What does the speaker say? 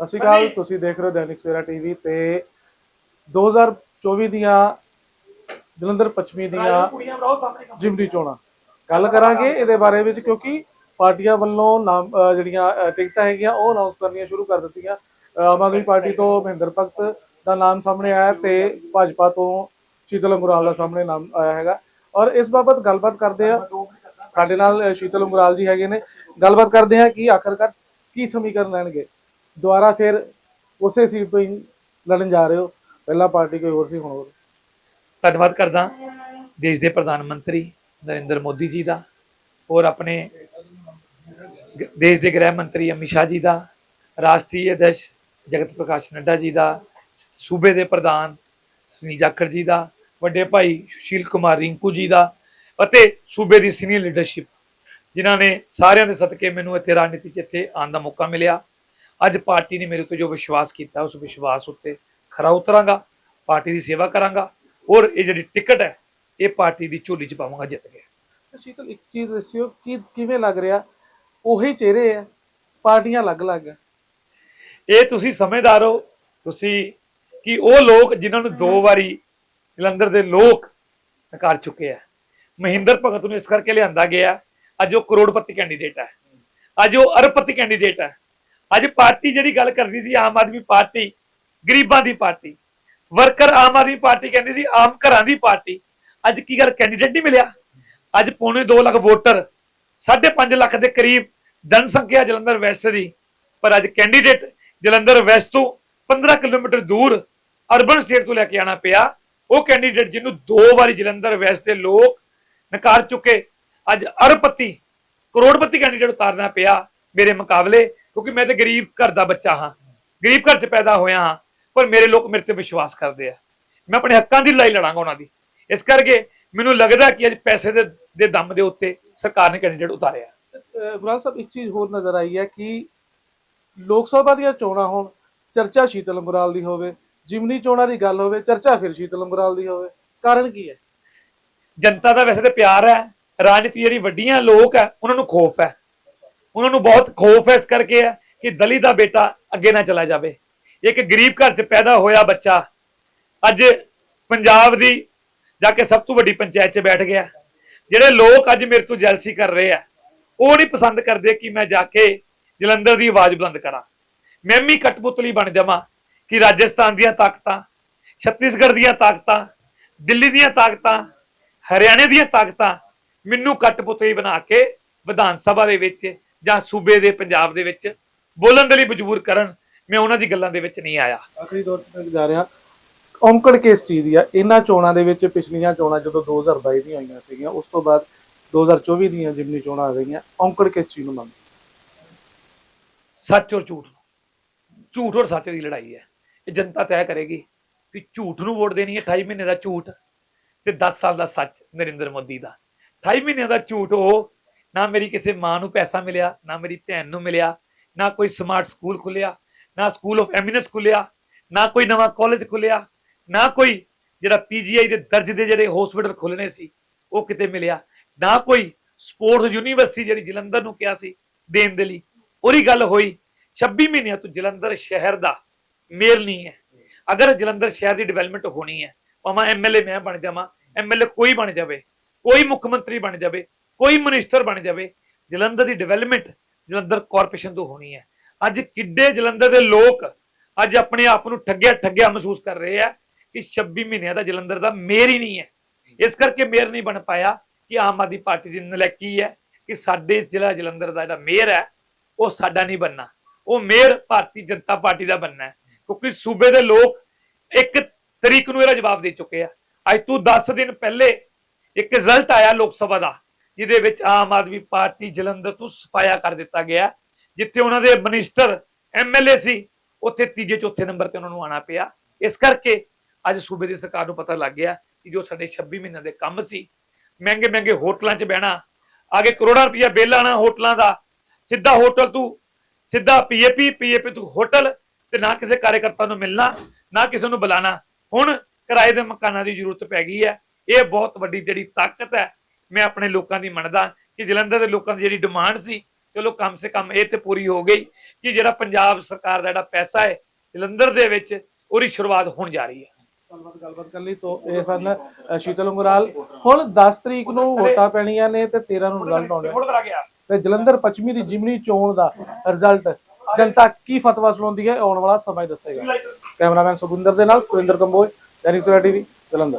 ਸਤਿ ਸ਼੍ਰੀ ਅਕਾਲ ਤੁਸੀਂ ਦੇਖ ਰਹੇ ਹੋ ਦੈਨਿਕ ਸਵੇਰਾ ਟੀਵੀ ਤੇ 2024 ਦੀਆਂ ਜਲੰਧਰ ਪੱਛਮੀ ਦੀਆਂ ਜਿਮਨੀ ਚੋਣਾਂ। ਗੱਲ ਕਰਾਂਗੇ ਇਹਦੇ ਬਾਰੇ ਵਿੱਚ ਕਿਉਂਕਿ ਪਾਰਟੀਆਂ ਵੱਲੋਂ ਨਾਮ ਜਿਹੜੀਆਂ ਟਿਕਟਾਂ ਹੈਗੀਆਂ ਉਹ ਅਨਾਉਂਸ ਕਰਨੀਆਂ ਸ਼ੁਰੂ ਕਰ ਦਿੱਤੀਆਂ। ਆਮ ਆਦਮੀ ਪਾਰਟੀ ਤੋਂ ਮਹਿੰਦਰ ਭਗਤ ਦਾ ਨਾਮ ਸਾਹਮਣੇ ਆਇਆ ਤੇ ਭਾਜਪਾ ਤੋਂ ਸ਼ੀਤਲ ਅੰਗੁਰਾਲ ਦਾ ਸਾਹਮਣੇ ਨਾਮ ਆਇਆ ਹੈਗਾ। ਔਰ ਇਸ ਬਾਬਤ ਗੱਲਬਾਤ ਕਰਦੇ ਆ। ਸਾਡੇ ਨਾਲ ਸ਼ੀਤਲ ਅੰਗੁਰਾਲ ਜੀ ਹੈਗੇ ਨੇ। ਗੱਲਬਾਤ ਕਰਦੇ ਆ ਕਿ ਆਖਰਕਾਰ ਕੀ ਸਮੀਕਰਨ ਲੈਣਗੇ। ਦੁਬਾਰਾ ਫਿਰ ਉਸੇ ਸੀਟ ਤੋਂ ਹੀ ਲੜਨ ਜਾ ਰਹੇ ਹੋ। ਪਹਿਲਾਂ ਪਾਰਟੀ ਕੋਈ ਹੋਰ ਸੀ, ਹੁਣ ਹੋਰ। ਧੰਨਵਾਦ ਕਰਦਾ ਦੇਸ਼ ਦੇ ਪ੍ਰਧਾਨ ਮੰਤਰੀ ਨਰਿੰਦਰ ਮੋਦੀ ਜੀ ਦਾ ਔਰ ਆਪਣੇ ਦੇਸ਼ ਦੇ ਗ੍ਰਹਿ ਮੰਤਰੀ ਅਮਿਤ ਸ਼ਾਹ ਜੀ ਦਾ, ਰਾਸ਼ਟਰੀ ਅਧਿਕਸ਼ ਜਗਤ ਪ੍ਰਕਾਸ਼ ਨੱਡਾ ਜੀ ਦਾ, ਸੂਬੇ ਦੇ ਪ੍ਰਧਾਨ ਸੁਨੀਲ ਜਾਖੜ ਜੀ ਦਾ, ਵੱਡੇ ਭਾਈ ਸੁਸ਼ੀਲ ਕੁਮਾਰ ਰਿੰਕੂ ਜੀ ਦਾ ਅਤੇ ਸੂਬੇ ਦੀ ਸੀਨੀਅਰ ਲੀਡਰਸ਼ਿਪ, ਜਿਨ੍ਹਾਂ ਨੇ ਸਾਰਿਆਂ ਦੇ ਸਦਕੇ ਮੈਨੂੰ ਇੱਥੇ ਰਾਜਨੀਤੀ 'ਚ ਇੱਥੇ ਆਉਣ ਦਾ ਮੌਕਾ ਮਿਲਿਆ। ਅੱਜ ਪਾਰਟੀ ਨੇ ਮੇਰੇ ਉੱਤੇ ਜੋ ਵਿਸ਼ਵਾਸ ਕੀਤਾ ਉਸ ਵਿਸ਼ਵਾਸ ਉੱਤੇ ਖਰਾ ਉਤਰਾਂਗਾ ਪਾਰਟੀ ਦੀ ਸੇਵਾ ਕਰਾਂਗਾ ਔਰ ਇਹ ਜਿਹੜੀ ਟਿਕਟ ਹੈ ਇਹ ਪਾਰਟੀ ਦੀ ਝੋਲੀ 'ਚ ਪਾਵਾਂਗਾ ਜਿੱਤ ਕੇ। ਤੇ ਸ਼ੀਤਲ ਇੱਕ ਚੀਜ਼ ਦੱਸਿਓ ਕਿ ਕਿਵੇਂ ਲੱਗ ਰਿਹਾ? ਉਹੀ ਚਿਹਰੇ ਆ ਪਾਰਟੀਆਂ ਅਲੱਗ-ਅਲੱਗ ਹੈ। ਇਹ ਤੁਸੀਂ ਸਮਝਦਾਰ ਹੋ ਤੁਸੀਂ ਕਿ ਉਹ ਲੋਕ ਜਿਨ੍ਹਾਂ ਨੂੰ ਦੋ ਵਾਰੀ ਜਲੰਧਰ ਦੇ ਲੋਕ ਨਕਾਰ ਚੁੱਕੇ ਆ। ਮਹਿੰਦਰ ਭਗਤ ਨੂੰ ਇਸ ਕਰਕੇ ਲਿਆਂਦਾ ਗਿਆ ਅੱਜ ਉਹ ਕਰੋੜਪਤੀ ਕੈਂਡੀਡੇਟ ਹੈ। ਅੱਜ ਉਹ ਅਰਬਪਤੀ ਕੈਂਡੀਡੇਟ ਹੈ। ਅੱਜ ਪਾਰਟੀ ਜਿਹੜੀ ਗੱਲ ਕਰਦੀ ਸੀ ਆਮ ਆਦਮੀ ਪਾਰਟੀ, ਗਰੀਬਾਂ ਦੀ party, worker Aam Aadmi party ਕਹਿੰਦੀ ਸੀ, ਆਮ ਘਰਾਂ ਦੀ ਪਾਰਟੀ, ਅੱਜ ਕੀ ਗੱਲ ਕੈਂਡੀਡੇਟ ਨਹੀਂ ਮਿਲਿਆ? ਅੱਜ ਪੌਣੇ 2 ਲੱਖ ਵੋਟਰ 5.5 ਲੱਖ ਦੇ ਕਰੀਬ ਜਨਸੰਖਿਆ ਜਲੰਧਰ ਵੈਸਟ ਦੀ, ਪਰ ਅੱਜ ਕੈਂਡੀਡੇਟ ਜਲੰਧਰ ਵੈਸਟ ਤੋਂ 15 ਕਿਲੋਮੀਟਰ ਦੂਰ ਅਰਬਨ ਸਟੇਟ ਤੋਂ ਲੈ ਕੇ ਆਣਾ ਪਿਆ। ਉਹ ਕੈਂਡੀਡੇਟ ਜਿਹਨੂੰ ਦੋ ਵਾਰੀ ਜਲੰਧਰ ਵੈਸਟ ਦੇ ਲੋਕ ਨਕਾਰ ਚੁੱਕੇ, ਅੱਜ ਅਰਬਪਤੀ, ਕਰੋੜਪਤੀ ਕੈਂਡੀਡੇਟ ਉਤਾਰਨਾ ਪਿਆ ਮੇਰੇ ਮੁਕਾਬਲੇ। ਕਿਉਂਕਿ ਮੈਂ ਤੇ ਗਰੀਬ ਘਰ ਦਾ ਬੱਚਾ ਹਾਂ ਗਰੀਬ ਘਰ 'ਚ ਪੈਦਾ ਹੋਇਆ ਹਾਂ ਪਰ ਮੇਰੇ ਲੋਕ ਮੇਰੇ ਤੇ ਵਿਸ਼ਵਾਸ ਕਰਦੇ ਆ। ਮੈਂ ਆਪਣੇ ਹੱਕਾਂ ਦੀ ਲੜਾਈ ਲੜਾਂਗਾ ਉਹਨਾਂ ਦੀ। ਇਸ ਕਰਕੇ ਮੈਨੂੰ ਲੱਗਦਾ ਕਿ ਅੱਜ ਪੈਸੇ ਦੇ ਦੇ ਦਮ ਦੇ ਉੱਤੇ ਸਰਕਾਰ ਨੇ ਕੈਂਡੀਡੇਟ ਉਤਾਰਿਆ। ਗੁਰਾਲ ਸਾਹਿਬ ਇੱਕ ਚੀਜ਼ ਹੋਰ ਨਜ਼ਰ ਆਈ ਹੈ ਕਿ ਲੋਕ ਸਭਾ ਦੀਆਂ ਚੋਣਾਂ ਹੋਣ ਚਰਚਾ ਸ਼ੀਤਲ ਅੰਗੁਰਾਲ ਦੀ ਹੋਵੇ ਜਿਮਨੀ ਚੋਣਾਂ ਦੀ ਗੱਲ ਹੋਵੇ ਚਰਚਾ ਫਿਰ ਸ਼ੀਤਲ ਅੰਗੁਰਾਲ ਦੀ ਹੋਵੇ। ਕਾਰਨ ਕੀ ਹੈ? ਜਨਤਾ ਦਾ ਵੈਸੇ ਤੇ ਪਿਆਰ ਹੈ ਰਾਜਨੀਤੀ ਜਿਹੜੀ ਵੱਡੀਆਂ ਲੋਕ ਹੈ ਉਹਨਾਂ ਨੂੰ ਖੋਫ ਹੈ। ਉਹਨਾਂ ਨੂੰ ਬਹੁਤ ਖੋਫ ਹੈ ਇਸ ਕਰਕੇ ਹੈ ਕਿ ਦਲੀ ਦਾ ਬੇਟਾ ਅੱਗੇ ਨਾ ਚਲਾ ਜਾਵੇ। ਇੱਕ ਗਰੀਬ ਘਰ 'ਚ ਪੈਦਾ ਹੋਇਆ ਬੱਚਾ ਅੱਜ ਪੰਜਾਬ ਦੀ ਜਾ ਕੇ ਸਭ ਤੋਂ ਵੱਡੀ ਪੰਚਾਇਤ 'ਚ ਬੈਠ ਗਿਆ। ਜਿਹੜੇ ਲੋਕ ਅੱਜ ਮੇਰੇ ਤੋਂ ਜੈਲਸੀ ਕਰ ਰਹੇ ਆ, ਉਹ ਨਹੀਂ ਪਸੰਦ ਕਰਦੇ ਕਿ ਮੈਂ ਜਾ ਕੇ ਜਲੰਧਰ ਦੀ ਆਵਾਜ਼ ਬੁਲੰਦ ਕਰਾਂ। ਮੈਂ ਵੀ ਕਟਪੁਤਲੀ ਬਣ ਜਾਵਾਂ ਕਿ ਰਾਜਸਥਾਨ ਦੀਆਂ ਤਾਕਤਾਂ, ਛੱਤੀਸਗੜ੍ਹ ਦੀਆਂ ਤਾਕਤਾਂ, ਦਿੱਲੀ ਦੀਆਂ ਤਾਕਤਾਂ, ਹਰਿਆਣੇ ਦੀਆਂ ਤਾਕਤਾਂ ਮੈਨੂੰ ਕਟਪੁਤਲੀ ਬਣਾ ਕੇ ਵਿਧਾਨ ਸਭਾ ਦੇ ਵਿੱਚ ਜਾਂ ਸੂਬੇ ਦੇ ਪੰਜਾਬ ਦੇ ਵਿੱਚ ਬੋਲਣ ਦੇ ਲਈ ਮਜਬੂਰ ਕਰਨ ਮੈਂ ਉਹਨਾਂ ਦੀ ਗੱਲਾਂ ਦੇ ਵਿੱਚ ਨਹੀਂ ਆਇਆ। ਆਖਰੀ ਦੌਰ ਤੇ ਮੈਂ ਜਾ ਰਿਹਾ। ਔਂਕੜ ਕਿਸ ਚੀਜ਼ ਦੀ ਆ? ਇਹਨਾਂ ਚੋਣਾਂ ਦੇ ਵਿੱਚ ਪਿਛਲੀਆਂ ਚੋਣਾਂ ਜਦੋਂ 2022 ਦੀਆਂ ਹੋਈਆਂ ਸੀਗੀਆਂ ਉਸ ਤੋਂ ਬਾਅਦ 2024 ਦੀਆਂ ਜਿਮਨੀ ਚੋਣਾਂ ਆ ਗਈਆਂ ਔਂਕੜ ਕਿਸ ਚੀਜ਼ ਨੂੰ ਮੰਨਦੇ ਸੱਚ ਔਰ ਝੂਠ ਝੂਠ ਔਰ ਸੱਚ ਦੀ ਲੜਾਈ ਹੈ। ਇਹ ਜਨਤਾ ਤੈਅ ਕਰੇਗੀ ਕਿ ਝੂਠ ਨੂੰ ਵੋਟ ਦੇਣੀ ਹੈ 28 ਮਹੀਨੇ ਦਾ ਝੂਠ ਤੇ 10 ਸਾਲ ਦਾ ਸੱਚ ਨਰਿੰਦਰ ਮੋਦੀ ਦਾ। 28 ਮਹੀਨਿਆਂ ਦਾ ਝੂਠ ਉਹ ਨਾ ਮੇਰੀ ਕਿਸੇ ਮਾਂ ਨੂੰ ਪੈਸਾ ਮਿਲਿਆ, ਨਾ ਮੇਰੀ ਭੈਣ ਨੂੰ ਮਿਲਿਆ, ਨਾ ਕੋਈ ਸਮਾਰਟ ਸਕੂਲ ਖੁੱਲਿਆ, ਨਾ ਸਕੂਲ ਆਫ ਐਮਿਨੈਂਸ ਖੁੱਲਿਆ, ਨਾ ਕੋਈ ਨਵਾਂ ਕਾਲਜ ਖੁੱਲਿਆ, ਨਾ ਕੋਈ ਜਿਹੜਾ ਪੀਜੀਆਈ ਦੇ ਦਰਜ ਦੇ ਜਿਹੜੇ ਹਸਪੀਟਲ ਖੁੱਲਣੇ ਸੀ, ਉਹ ਕਿਤੇ ਮਿਲਿਆ, ਨਾ ਕੋਈ ਸਪੋਰਟਸ ਯੂਨੀਵਰਸਿਟੀ ਜਿਹੜੀ ਜਲੰਧਰ ਨੂੰ ਕਿਹਾ ਸੀ ਦੇਣ ਦੇ ਲਈ। ਉਹਦੀ ਗੱਲ ਹੋਈ 26 ਮਹੀਨਿਆਂ ਤੋਂ ਜਲੰਧਰ ਸ਼ਹਿਰ ਦਾ ਮੇਲ ਨਹੀਂ ਹੈ। ਅਗਰ ਜਲੰਧਰ ਸ਼ਹਿਰ ਦੀ ਡਿਵੈਲਪਮੈਂਟ ਹੋਣੀ ਹੈ, ਭਾਵੇਂ ਐਮਐਲਏ ਮੈਂ ਬਣ ਜਾਵਾਂ ਐਮਐਲਏ ਕੋਈ ਬਣ ਜਾਵੇ, ਕੋਈ ਮੁੱਖ ਮੰਤਰੀ ਬਣ ਜਾਵੇ ਕੋਈ ਮਿਨਿਸਟਰ ਬਣ ਜਾਵੇ, ਜਲੰਧਰ ਦੀ ਡਿਵੈਲਪਮੈਂਟ ਜਲੰਧਰ ਕਾਰਪੋਰੇਸ਼ਨ ਤੋਂ ਹੋਣੀ ਹੈ। ਅੱਜ ਕਿੱਡੇ ਜਲੰਧਰ ਦੇ ਲੋਕ ਅੱਜ ਆਪਣੇ ਆਪ ਨੂੰ ਠੱਗਿਆ ਠੱਗਿਆ ਮਹਿਸੂਸ ਕਰ ਰਹੇ ਆ ਕਿ 26 ਮਹੀਨਿਆਂ ਦਾ ਜਲੰਧਰ ਦਾ ਮੇਅਰ ਹੀ ਨਹੀਂ ਹੈ। ਇਸ ਕਰਕੇ ਮੇਅਰ ਨਹੀਂ ਬਣ ਪਾਇਆ ਕਿ ਆਮ ਆਦਮੀ ਪਾਰਟੀ ਦੀ ਨਲੈਕੀ ਹੈ ਕਿ ਸਾਡੇ ਜ਼ਿਲ੍ਹਾ ਜਲੰਧਰ ਦਾ ਜਿਹੜਾ ਮੇਅਰ ਹੈ, ਉਹ ਸਾਡਾ ਨਹੀਂ ਬੰਨਾ ਉਹ ਮੇਅਰ ਭਾਰਤੀ ਜਨਤਾ ਪਾਰਟੀ ਦਾ ਬੰਨਾ ਕਿਉਂਕਿ ਸੂਬੇ ਦੇ ਲੋਕ ਇੱਕ ਤਰੀਕ ਨੂੰ ਇਹਦਾ ਜਵਾਬ ਦੇ ਚੁੱਕੇ ਆ। ਅੱਜ ਤੋਂ 10 ਦਿਨ ਪਹਿਲੇ ਇੱਕ ਰਿਜ਼ਲਟ ਆਇਆ ਲੋਕ ਸਭਾ ਦਾ। ਜਿਹਦੇ ਵਿੱਚ ਆਮ ਆਦਮੀ ਪਾਰਟੀ ਜਲੰਧਰ ਤੋਂ ਸਫਾਇਆ ਕਰ ਦਿੱਤਾ ਗਿਆ। ਜਿੱਥੇ ਉਹਨਾਂ ਦੇ ਮਿਨਿਸਟਰ ਐਮਐਲਏ ਸੀ, ਉੱਥੇ ਤੀਜੇ ਚੌਥੇ ਨੰਬਰ ਤੇ ਉਹਨਾਂ ਨੂੰ ਆਣਾ ਪਿਆ। ਇਸ ਕਰਕੇ ਅੱਜ ਸੂਬੇ ਦੀ ਸਰਕਾਰ ਨੂੰ ਪਤਾ ਲੱਗ ਗਿਆ ਕਿ ਜੋ ਸਾਡੇ 26 ਮਹੀਨਿਆਂ ਦੇ ਕੰਮ ਸੀ, ਮਹਿੰਗੇ ਮਹਿੰਗੇ ਹੋਟਲਾਂ 'ਚ ਬਹਿਣਾ ਆਗੇ ਕਰੋੜਾਂ ਰੁਪਇਆ ਬਿੱਲ ਆਣਾ ਹੋਟਲਾਂ ਦਾ, ਸਿੱਧਾ ਹੋਟਲ ਤੂੰ, ਸਿੱਧਾ ਪੀਏਪੀ ਪੀਏਪੀ ਤੂੰ ਹੋਟਲ, ਤੇ ਨਾ ਕਿਸੇ ਕਾਰਜਕਰਤਾ ਨੂੰ ਮਿਲਣਾ, ਨਾ ਕਿਸੇ ਨੂੰ ਬੁਲਾਣਾ। ਹੁਣ ਕਿਰਾਏ ਦੇ ਮਕਾਨਾਂ ਦੀ ਜ਼ਰੂਰਤ ਪੈ ਗਈ ਹੈ। ਇਹ ਬਹੁਤ ਵੱਡੀ ਜਿਹੜੀ ਤਾਕਤ ਹੈ ਮੈਂ ਆਪਣੇ ਲੋਕਾਂ ਦੀ ਮੰਨਦਾ ਕਿ ਜਲੰਧਰ ਦੇ ਲੋਕਾਂ ਦੀ ਜਿਹੜੀ ਡਿਮਾਂਡ ਸੀ ਚਲੋ ਕਮ ਸੇ ਕਮ ਇਹ ਤੇ ਪੂਰੀ ਹੋ ਗਈ ਕਿ ਜਿਹੜਾ ਪੰਜਾਬ ਸਰਕਾਰ ਦਾ ਜਿਹੜਾ ਪੈਸਾ ਹੈ ਜਲੰਧਰ ਦੇ ਵਿੱਚ ਉਹਦੀ ਸ਼ੁਰੂਆਤ ਹੋਣ ਜਾ ਰਹੀ ਹੈ। ਗੱਲਬਾਤ ਗੱਲਬਾਤ ਕਰ ਲਈ ਤੋਂ ਇਹ ਸਨ ਸ਼ੀਤਲ ਉਂਗਰਾਲ। ਹੁਣ 10 ਤਰੀਕ ਨੂੰ ਵੋਟਾਂ ਪੈਣੀਆਂ ਨੇ ਤੇ 13 ਨੂੰ ਰਿਜ਼ਲਟ ਆਉਣੇ ਤੇ ਜਲੰਧਰ ਪੱਛਮੀ ਦੀ ਜਿਮਨੀ ਚੋਣ ਦਾ ਰਿਜ਼ਲਟ ਜਨਤਾ ਕੀ ਫਤਵਾ ਸੁਣਾਉਂਦੀ ਹੈ ਆਉਣ ਵਾਲਾ ਸਮਾਂ ਦੱਸੇਗਾ। ਕੈਮਰਾਮੈਨ ਸੁਖਿੰਦਰ ਦੇ ਨਾਲ ਸੁਰਿੰਦਰ ਕੰਬੋਜ ਦੈਨਿਕ ਸਵੇਰਾ ਟੀਵੀ ਜਲੰਧਰ।